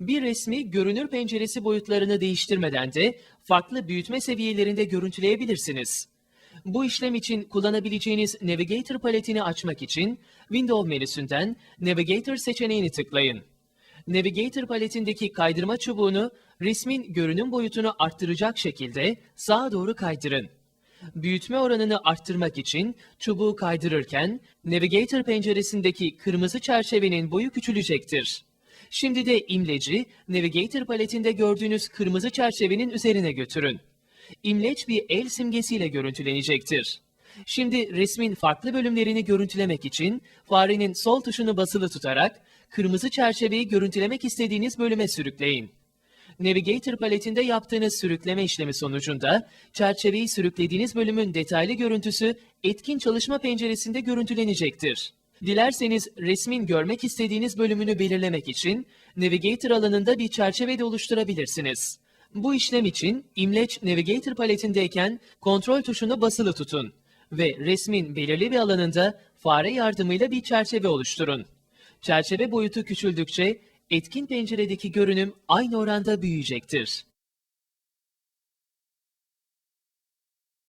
Bir resmi görünür penceresi boyutlarını değiştirmeden de farklı büyütme seviyelerinde görüntüleyebilirsiniz. Bu işlem için kullanabileceğiniz Navigator paletini açmak için Window menüsünden Navigator seçeneğini tıklayın. Navigator paletindeki kaydırma çubuğunu resmin görünüm boyutunu arttıracak şekilde sağa doğru kaydırın. Büyütme oranını arttırmak için çubuğu kaydırırken Navigator penceresindeki kırmızı çerçevenin boyu küçülecektir. Şimdi de imleci Navigator paletinde gördüğünüz kırmızı çerçevenin üzerine götürün. İmleç bir el simgesiyle görüntülenecektir. Şimdi resmin farklı bölümlerini görüntülemek için farenin sol tuşunu basılı tutarak kırmızı çerçeveyi görüntülemek istediğiniz bölüme sürükleyin. Navigator paletinde yaptığınız sürükleme işlemi sonucunda çerçeveyi sürüklediğiniz bölümün detaylı görüntüsü etkin çalışma penceresinde görüntülenecektir. Dilerseniz resmin görmek istediğiniz bölümünü belirlemek için Navigator alanında bir çerçeve de oluşturabilirsiniz. Bu işlem için İmleç Navigator paletindeyken kontrol tuşunu basılı tutun ve resmin belirli bir alanında fare yardımıyla bir çerçeve oluşturun. Çerçeve boyutu küçüldükçe etkin penceredeki görünüm aynı oranda büyüyecektir.